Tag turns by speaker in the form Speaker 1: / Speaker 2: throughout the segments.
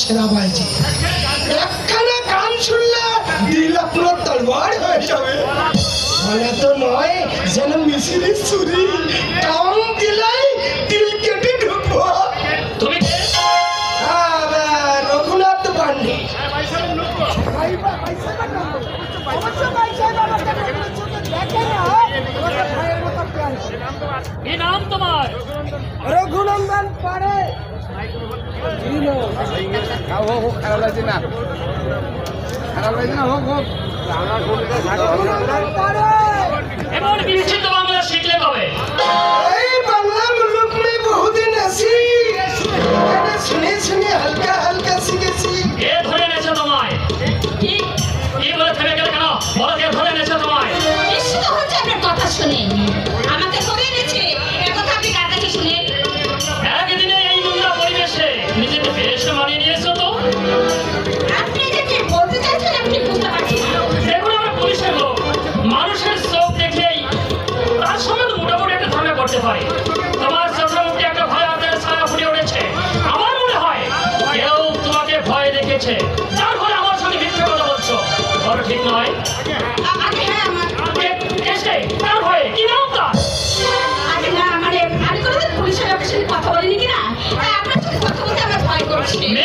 Speaker 1: সেরা বাইজি একখানা গান শুনলে দিল আপনার তলবার হয়ে যাবে। বলে তো নয় যেন মিছিলি চুরি টান দিলাই তিল কেটে ঢুকবো।
Speaker 2: তুমি
Speaker 1: রঘুনাথ পান্ডে।
Speaker 2: কি নাম তোমার
Speaker 1: রঘুনন্দন পারে
Speaker 3: হোক হোক খারাপ লাগছে না। খারাপ লাগছে না হোক হোক।
Speaker 2: এমন বিচিত্র বাংলা শিখলে কবে
Speaker 1: এই বাংলা মুলুক में বহুদিন আছি এটা শুনে শুনে হালকা হালকা শিখেছি।
Speaker 2: কে ধরে এনেছে তোমায়।
Speaker 4: কি?
Speaker 2: কি বলে থেমে গেলে কেন? বলো ধরে এনেছে তোমায়?
Speaker 4: নিশ্চিত হচ্ছে আপনার কথা শুনে।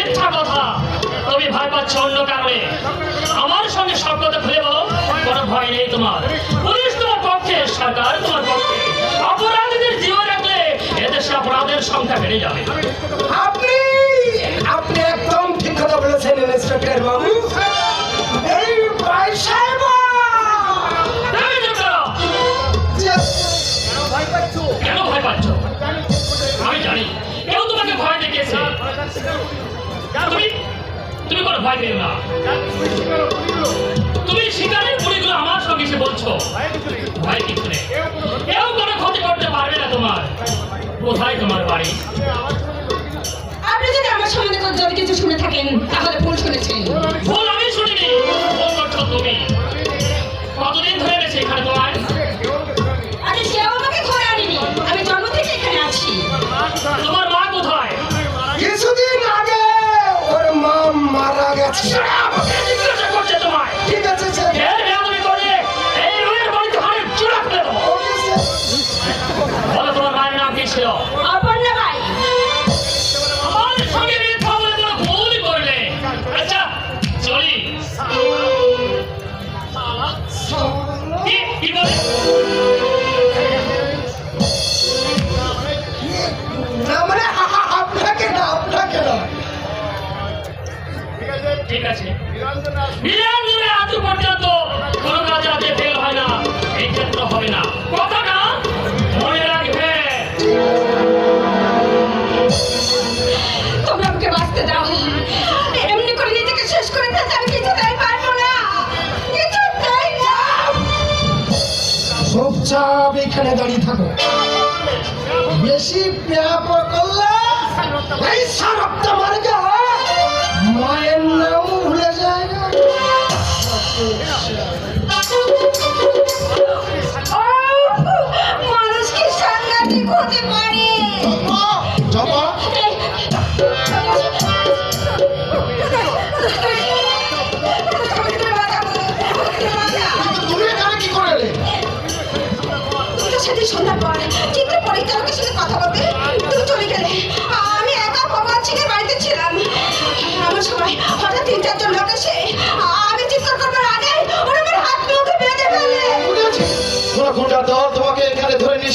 Speaker 2: মিথ্যা কথা তুমি ভয় পাচ্ছ অন্য কারণে। আমার সঙ্গে সব কথা খুলে বলো কোনো ভয় নেই তোমার। পুলিশ তোমার পক্ষে সরকার তোমার পক্ষে। অপরাধীদের জীবন রাখলে এদেশে অপরাধের সংখ্যা বেড়ে যাবে।
Speaker 1: আপনি আপনি একদম ঠিক কথা বলেছেন ইন্সপেক্টর বাবু। এই পয়সায়।
Speaker 2: কেন ভয় পাচ্ছ? আমি জানি। কেউ তোমাকে ভয় দেখিয়েছে। তুমি। কোনো ভয় পেও না। তুমি শিকারের পুরীগুলো আমার সঙ্গে এসে বলছো। ভয় কিছু নেই কেউ কোনো ক্ষতি করতে পারবে না তোমার। কোথায় তোমার বাড়ি?
Speaker 4: আপনি যদি আমার সম্বন্ধে যদি কিছু শুনে থাকেন তাহলে ভুল শুনেছেন।
Speaker 2: ভুল আমি শুনিনি। ভুল করছ তুমি। কতদিন ধরে গেছে এখানে তোমার?
Speaker 1: মারা গেছে
Speaker 2: ক্ষেত্র হবে না। কথাটা মনে রাখবে।
Speaker 4: তোমরা আমাকে বাঁচতে দাও। এমনি করে নিজেকে শেষ করে ফেলতে আমি কিছুতেই পারব না। কিছুতেই না।
Speaker 1: চুপচাপ এখানে দাঁড়িয়ে থাকো। বেশি ব্যাপ করলে এই সারপটা মারে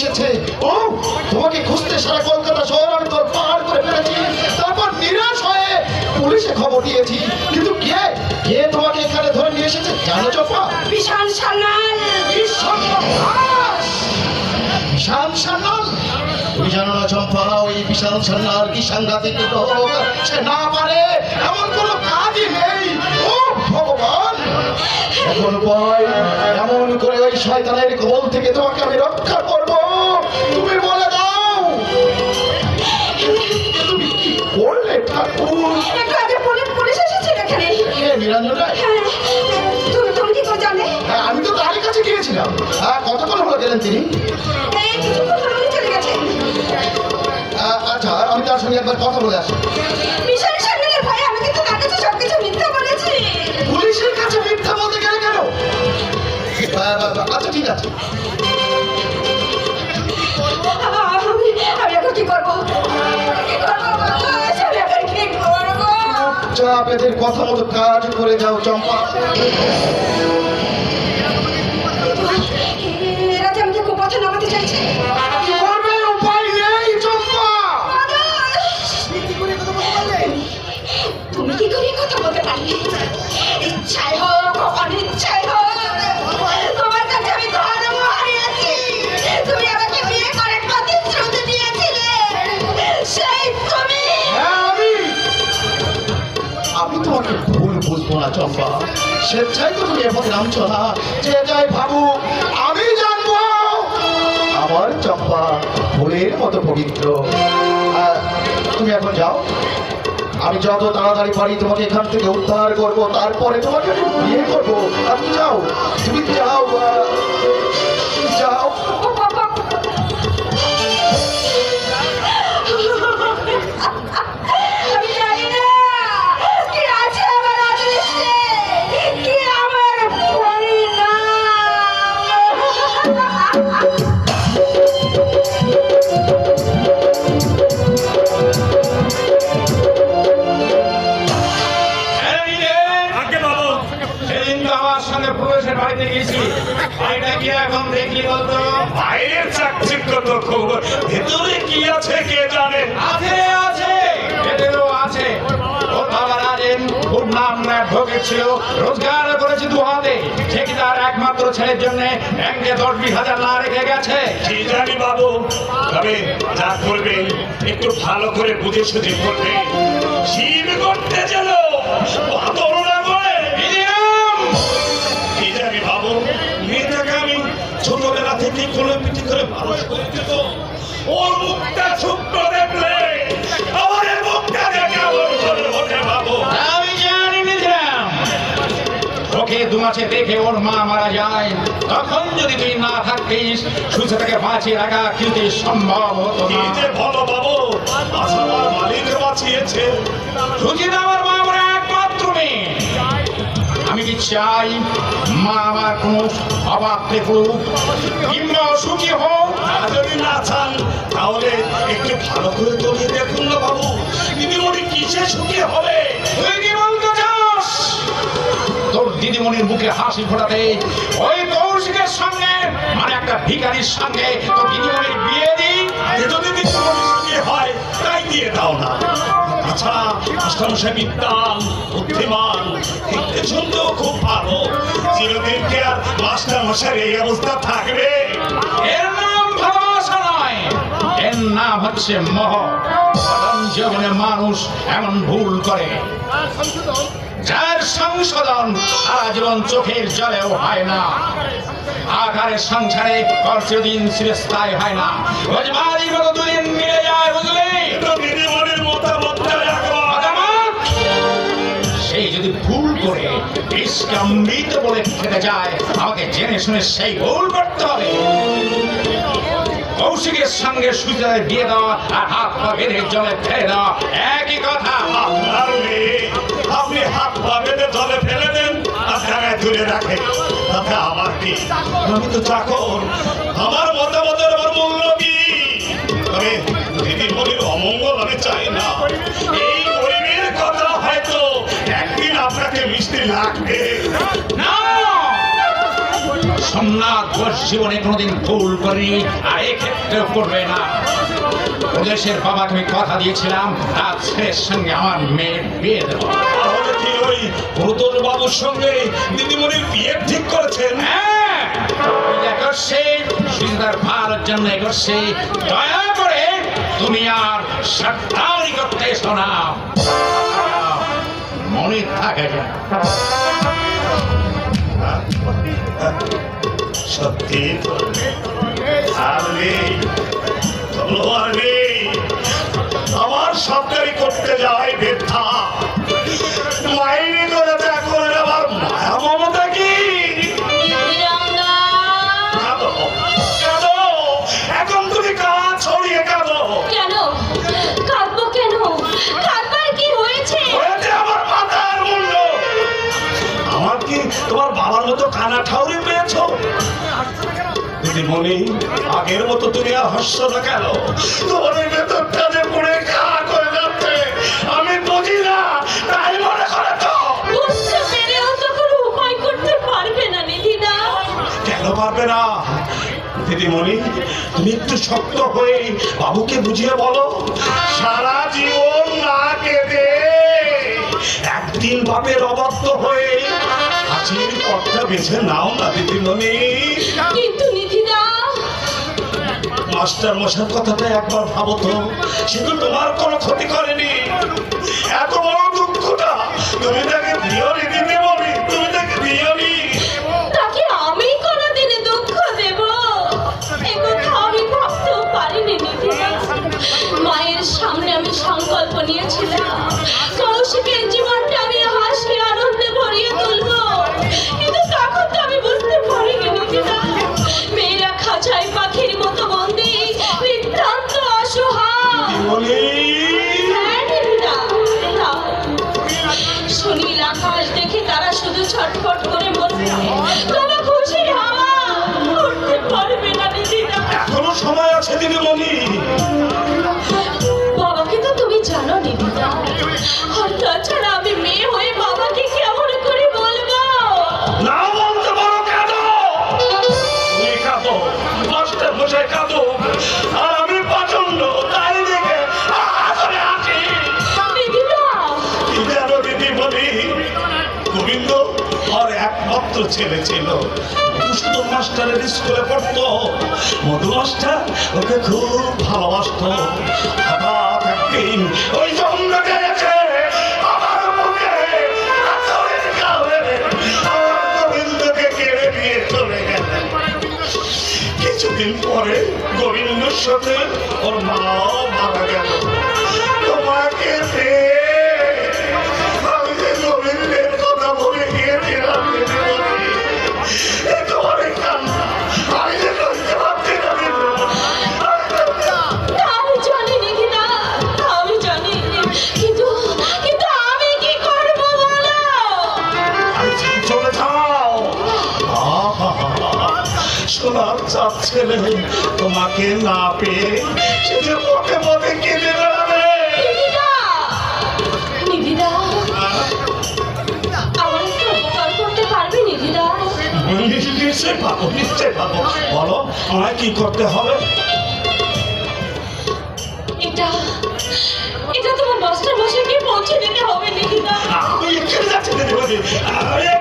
Speaker 5: এসেছে। ও তোমাকে খুঁজতে সারা কলকাতা শহর আমি তোর পাহাড় করে ফেলেছি। তারপর নিরাশ হয়ে পুলিশে খবর দিয়েছি। কিন্তু কে? কে তোমাকে এখানে ধরে নিয়ে এসেছে? জানো চপা
Speaker 4: বিশাল সান্যাল
Speaker 5: বিশাল সান্যাল তুমি জানো না চম্পা ওই বিশাল কি সাংঘাতিক সে না পারে এমন কোনো কাজই নেই। ও ভগবান! এখন উপায় এমন করে ওই শয়তানের কবল থেকে তোমাকে আমি রক্ষা করব।
Speaker 4: হ্যাঁ,
Speaker 5: আমি তো তার কাছে গিয়েছিলাম। হ্যাঁ, কতক্ষণ হলো গেলেন তিনি? হ্যাঁ, আচ্ছা আমি তার একবার কথা বলে
Speaker 6: পুলিশের কাছে মিথ্যা বলতে কেন? আচ্ছা ঠিক আছে।
Speaker 5: চাপ বেদের কথা মতো কাজ করে যাও চম্পা।
Speaker 6: যে আমাকে কুপথে নামাতে চাইছে।
Speaker 5: করবে উপায় নেই চম্পা।
Speaker 6: তুমি কি করে কথা বলতে পারলে? আমি
Speaker 5: তোমাকে ভুল বুঝব না, চম্পা। স্বেচ্ছায় তো তুমি এপথে নামছো না। যে যাই ভাবুক, আমি জানব। আমার চম্পা ফুলের মতো পবিত্র। তুমি এখন যাও। আমি যত তাড়াতাড়ি পারি তোমাকে এখান থেকে উদ্ধার করব, তারপরে তোমাকে আমি বিয়ে করব। আপনি যাও, তুমি যাও যাও।
Speaker 7: ঢোকেছিল রোজগার করেছে দু হাতে। সে কি তার একমাত্র ছেলের জন্য ব্যাংকে দশ বিশ হাজার না রেখে গেছে?
Speaker 8: জানি বাবু, তবে যা করবেন একটু ভালো করে বুঝে সুঝে করবেন শিব করতে যেন ছোটবেলা থেকে কোলে পিঠে করে মানুষ করে দিত ওর মুখটা ছোট্ট দেখলে, আমার মুখটা ওঠে বাবু।
Speaker 7: ওকে দু দেখে ওর মা মারা যায় তখন যদি তুই না থাকতিস সুস্থতাকে বাঁচিয়ে রাখা কিন্তু সম্ভব হতো না।
Speaker 8: বলো বাবু মালিক বাঁচিয়েছে।
Speaker 7: সুচিত আমার মা আমার একমাত্র মেয়ে। আমি কি চাই মা আমার কোনো অভাব দেখুক কিংবা সুখী হোক?
Speaker 8: যদি না চান তাহলে একটু ভালো করে তলিয়ে দেখুন না বাবু। দিদিমণি কিসে সুখী হবে?
Speaker 7: দিদিমণির মুখে হাসি ফোটাতে ওই কৌশিকের সঙ্গে মানে একটা ভিখারির সঙ্গে তোর দিদিমণির বিয়ে দিই
Speaker 8: যদি দিদিমণি সুখী হয়, তাই দিয়ে দাও না। খুব ভালো।
Speaker 7: হচ্ছে মোহ। মানুষ এমন ভুল করে। যার সংশোধন সারা চোখের জলেও হয় না। আকারে সংসারে চিরদিন চিরস্থায়ী হয় না। দুদিন মিলে যায়? সেই যদি ভুল বলে যায় শুনে সেই কৌশিকের সঙ্গে দিয়ে আর জলে ফেলে দেওয়া একই কথা।
Speaker 8: জলে ফেলে দেন, আর জায়গায় তুলে রাখেন তাতে আমার কি? আমি তো চাকর। আমার মতামতের আমার মূল্য কি? তবে দিদিমণির অমঙ্গল আমি চাই না। এই কথা হয়তো একদিন আপনাকে মিষ্টি লাগবে।
Speaker 7: না! ভুল না। বাবাকে আমি কথা দিয়েছিলাম আমার মেয়ের বিয়ে দেবো।
Speaker 8: তাহলে ওই প্রতোষ বাবুর সঙ্গে দিদিমণির বিয়ে ঠিক করেছেন।
Speaker 7: হ্যাঁ, ভালোর জন্য এগোচ্ছে দয়া করে তুমি আর সাবধানি করতে এসো না। মনে থাকে
Speaker 8: সত্যি আর নেই আমার সরকারি করতে যায় বৃদ্ধা মাইনি করে দেখো মায়া মমতা কি। এখন তুমি কাজ ছড়িয়ে কাঁদো
Speaker 6: কেন? কাঁদবো কেন? কাঁদবার কি হয়েছে?
Speaker 8: হয়েছে আমার মাথার আমার কি তোমার বাবার মতো কানা ঠাউরি পেয়েছ? দিদিমণি আগের মতো তুমি আর হাস্য না কেন? তোমার ভেতরটা যে পুড়ে
Speaker 6: পারবে না।
Speaker 8: দিদিমণি তুমি একটু শক্ত হয়ে বাবুকে বুঝিয়ে বলো সারা জীবন না কেঁদে একদিন বাপের অবাধ্য হয়ে হাসির পথটা বেছে নাও না দিদিমণি।
Speaker 6: কিন্তু নিধিদা।
Speaker 8: মাস্টার মশার কথাটা একবার ভাবো তো সে তো তোমার কোনো ক্ষতি করেনি। এত বড় দুঃখটা তুমি তাকে দিওনি ছেলে ছিল কুসুম মাস্টারের স্কুলে পড়তো। মধু মাস্টার ওকে খুব ভালোবাসতো। হঠাৎ কিছুদিন পরে গোবিন্দর সাথে ওর মা মারা গেল। তোমাকে পেয়ে ছেলে তোমাকে না পেয়ে সে যে পথে পথে কেঁদে বেড়াবে নিশ্চয় পাবো নিশ্চয় পাবো। বলো আমায় কি করতে হবে?
Speaker 6: এটা এটা তোমার মাস্টার মশাইকে পৌঁছে দিতে হবে নিদিদা
Speaker 8: আমি এখানে যাচ্ছি আমি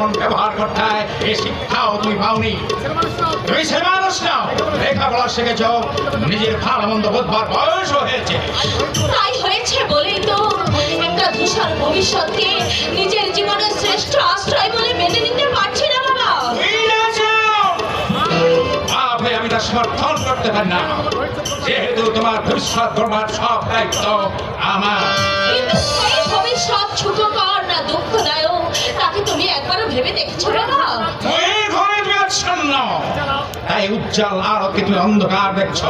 Speaker 7: কেমন ব্যবহার করতে হয়, এই শিক্ষাও তুমি পাওনি। তুমি সে মানুষ নাও, লেখাপড়া শিখেছ, নিজের ভালো মন্দ বোধবার বয়স হয়েছে।
Speaker 6: তাই হয়েছে বলেই তো একটা ধূসর ভবিষ্যৎকে নিজের জীবনের শ্রেষ্ঠ আশ্রয় বলে মেনে নিতে পারছি না।
Speaker 7: সমর্থন করতে পারি না। যেহেতু তোমার ভবিষ্যৎ গড়বার সব দায়িত্ব আমার।
Speaker 6: ভবিষ্যৎ না দুঃখদায়ক তাকে তুমি একবারও ভেবে দেখেছ বাবা
Speaker 7: তুমি তাই উজ্জ্বল আলোকে তুমি অন্ধকার দেখছ।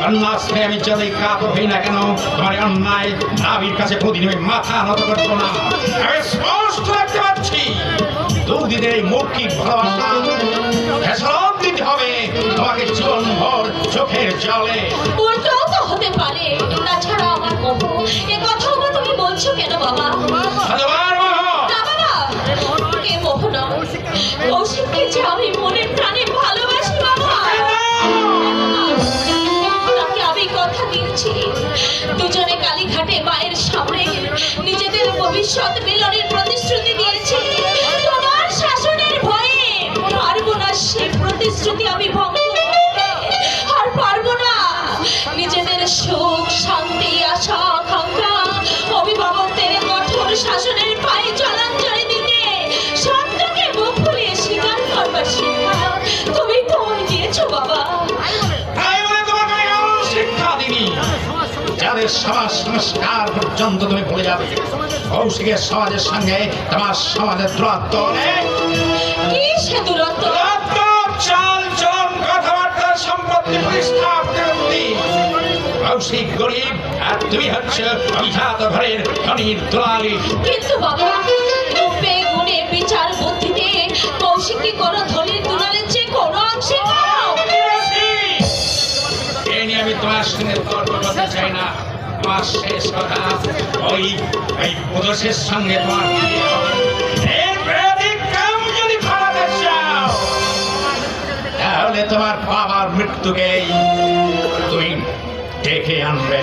Speaker 7: কন্যাশ্রী আমি যতই কাতর হই না কেন তোমার অন্যায় দাবির কাছে প্রতিদিন মাথা নত করব না। আমি স্পষ্ট দেখতে পাচ্ছি দুদিনের এই মৌখিক ভালোবাসা দিতে হবে। তোমাকে জীবন ভর চোখের জলে।
Speaker 6: উল্টোও তো হতে পারে। তাছাড়া আমার মোহ এ কথাও বা তুমি বলছো কেন বাবা? কৌশিককে যে আমি মনে প্রাণে ভালোবাসি বাবা। তাকে আমি কথা দিয়েছি। দুজনে কালীঘাটে মায়ের সামনে নিজেদের ভবিষ্যৎ মিলনের প্রতিশ্রুতি দিয়েছি। তোমার শাসনের ভয়ে পারব না সে প্রতিশ্রুতি আমি ভঙ্গ আর পারব না। নিজেদের সুখ শান্তি আশা আকাঙ্ক্ষা অভিভাবকদের কঠোর শাসনের পায়ে দিতে সত্যকে মুখ ফুলিয়ে স্বীকার করবার শিক্ষা। তুমি তো দিয়েছ বাবা?
Speaker 7: যাদের সমাজ সংস্কার পর্যন্ত তুমি ভুলে যাবে। কৌশিকের সমাজের সঙ্গে তোমার সমাজের দূরত্ব অনেক
Speaker 6: কি সে দূরত্ব?
Speaker 7: কৌশিক গরিব আর তুমি হচ্ছে অভিজাত ঘরের ধনির দোলালি।
Speaker 6: কিন্তু বাবা রূপে গুণে বিচার বুদ্ধিতে কৌশিকী কোনো ধনির দুলালের চেয়ে কোনো অংশে কম
Speaker 7: এই নিয়ে আমি তোমার সঙ্গে তর্ক করতে চাই না। তোমার শেষ কথা ওই ওই পুরুষের সঙ্গে তোমার বিয়ে হবে। এর ব্যতিক্রম যদি ঘটাতে চাও, তাহলে তোমার বাবার মৃত্যুকে তুমি ডেকে আনবে